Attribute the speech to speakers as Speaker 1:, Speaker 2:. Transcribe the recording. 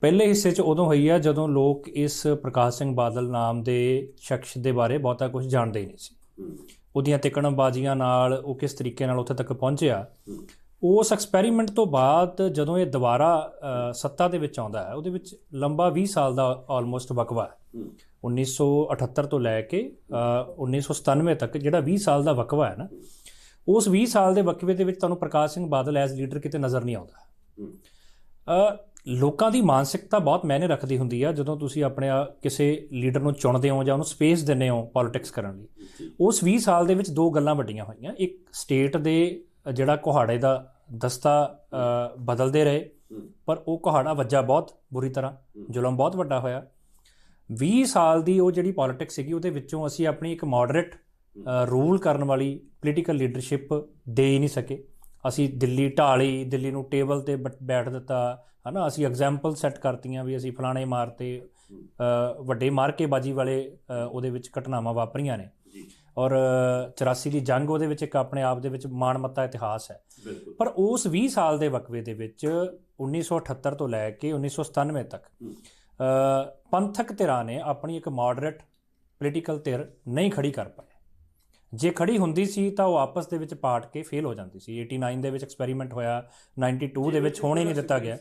Speaker 1: ਪਹਿਲੇ ਹਿੱਸੇ 'ਚ ਉਦੋਂ ਹੋਈ ਆ ਜਦੋਂ ਲੋਕ ਇਸ ਪ੍ਰਕਾਸ਼ ਸਿੰਘ ਬਾਦਲ ਨਾਮ ਦੇ ਸ਼ਖਸ ਦੇ ਬਾਰੇ ਬਹੁਤਾ ਕੁਝ ਜਾਣਦੇ ਹੀ ਨਹੀਂ ਸੀ। ਉਹਦੀਆਂ ਤਿਕੜਮਬਾਜ਼ੀਆਂ ਨਾਲ ਉਹ ਕਿਸ ਤਰੀਕੇ ਨਾਲ ਉੱਥੇ ਤੱਕ ਪਹੁੰਚਿਆ ਉਸ ਐਕਸਪੈਰੀਮੈਂਟ ਤੋਂ ਬਾਅਦ ਜਦੋਂ ਇਹ ਦੁਬਾਰਾ ਸੱਤਾ ਦੇ ਵਿੱਚ ਆਉਂਦਾ ਹੈ ਉਹਦੇ ਵਿੱਚ ਲੰਬਾ 20 ਸਾਲ ਦਾ ਆਲਮੋਸਟ ਵਕਵਾ ਹੈ। 1978 ਤੋਂ ਲੈ ਕੇ ਅ, 1997 ਤੱਕ ਜਿਹੜਾ 20 ਸਾਲ ਦਾ ਵਕਵਾ ਹੈ ਨਾ ਉਸ 20 ਸਾਲ ਦੇ ਵਕਵੇ ਦੇ ਵਿੱਚ ਤੁਹਾਨੂੰ ਪ੍ਰਕਾਸ਼ ਸਿੰਘ ਬਾਦਲ ਐਜ਼ ਲੀਡਰ ਕਿਤੇ ਨਜ਼ਰ ਨਹੀਂ ਆਉਂਦਾ। ਲੋਕਾਂ ਦੀ ਮਾਨਸਿਕਤਾ ਬਹੁਤ ਮਾਇਨੇ ਰੱਖਦੀ ਹੁੰਦੀ ਆ, ਜਦੋਂ ਤੁਸੀਂ ਆਪਣੇ ਕਿਸੇ ਲੀਡਰ ਨੂੰ ਚੁਣਦੇ ਹੋ ਜਾਂ ਉਹਨੂੰ ਸਪੇਸ ਦਿੰਦੇ ਹੋ ਪੋਲਿਟਿਕਸ ਕਰਨ ਲਈ। ਉਸ 20 ਸਾਲ ਦੇ ਵਿੱਚ ਦੋ ਗੱਲਾਂ ਵੱਡੀਆਂ ਹੋਈਆਂ। ਇੱਕ ਸਟੇਟ ਦੇ ਜਿਹੜਾ ਕੁਹਾੜੇ ਦਾ ਦਸਤਾ ਬਦਲਦੇ ਰਹੇ, ਪਰ ਉਹ ਕੁਹਾੜਾ ਵੱਜਾ ਬਹੁਤ ਬੁਰੀ ਤਰ੍ਹਾਂ, ਜ਼ੁਲਮ ਬਹੁਤ ਵੱਡਾ ਹੋਇਆ। 20 ਸਾਲ ਦੀ ਉਹ ਜਿਹੜੀ ਪੋਲਿਟਿਕਸ ਸੀਗੀ, ਉਹਦੇ ਵਿੱਚੋਂ ਅਸੀਂ ਆਪਣੀ ਇੱਕ ਮੋਡਰੇਟ ਰੂਲ ਕਰਨ ਵਾਲੀ ਪੋਲੀਟੀਕਲ ਲੀਡਰਸ਼ਿਪ ਦੇ ਹੀ ਨਹੀਂ ਸਕੇ। ਅਸੀਂ ਦਿੱਲੀ ਢਾਲੀ ਦਿੱਲੀ ਨੂੰ ਟੇਬਲ ਤੇ ਬੈਠ ਦਿੱਤਾ ਹਨਾ ਅਸੀਂ ਐਗਜ਼ਾਮਪਲ ਸੈੱਟ ਕਰਤੀਆਂ ਵੀ ਅਸੀਂ ਫਲਾਣੇ ਮਾਰਤੇ ਅ, ਵੱਡੇ ਮਾਰਕੇਬਾਜ਼ੀ ਵਾਲੇ ਅ, ਉਹਦੇ ਵਿੱਚ ਘਟਨਾਵਾਂ ਵਾਪਰੀਆਂ ਨੇ। ਔਰ ਅ, 84 ਦੀ ਜੰਗ ਉਹਦੇ ਵਿੱਚ ਇੱਕ ਆਪਣੇ ਆਪ ਦੇ ਵਿੱਚ ਮਾਣਮੱਤਾ ਇਤਿਹਾਸ ਹੈ। ਪਰ ਉਸ 20 ਸਾਲ ਦੇ ਵਕਵੇ ਦੇ ਵਿੱਚ 1978 ਤੋਂ ਲੈ ਕੇ 1997 ਤੱਕ ਪੰਥਕ ਧਿਰਾਂ ਨੇ ਆਪਣੀ ਇੱਕ ਮੋਡਰੇਟ ਪੋਲੀਟੀਕਲ ਧਿਰ ਨਹੀਂ ਖੜੀ ਕਰ ਪਾਏ ਜੇ ਖੜੀ ਹੁੰਦੀ ਸੀ ਤਾਂ ਉਹ ਆਪਸ ਦੇ ਵਿੱਚ ਪਾਟ ਕੇ ਫੇਲ ਹੋ ਜਾਂਦੀ ਸੀ। 89 ਦੇ ਵਿੱਚ ਐਕਸਪੈਰੀਮੈਂਟ ਹੋਇਆ 92 ਦੇ ਵਿੱਚ ਹੋਣ ਨਹੀਂ ਦਿੱਤਾ ਗਿਆ।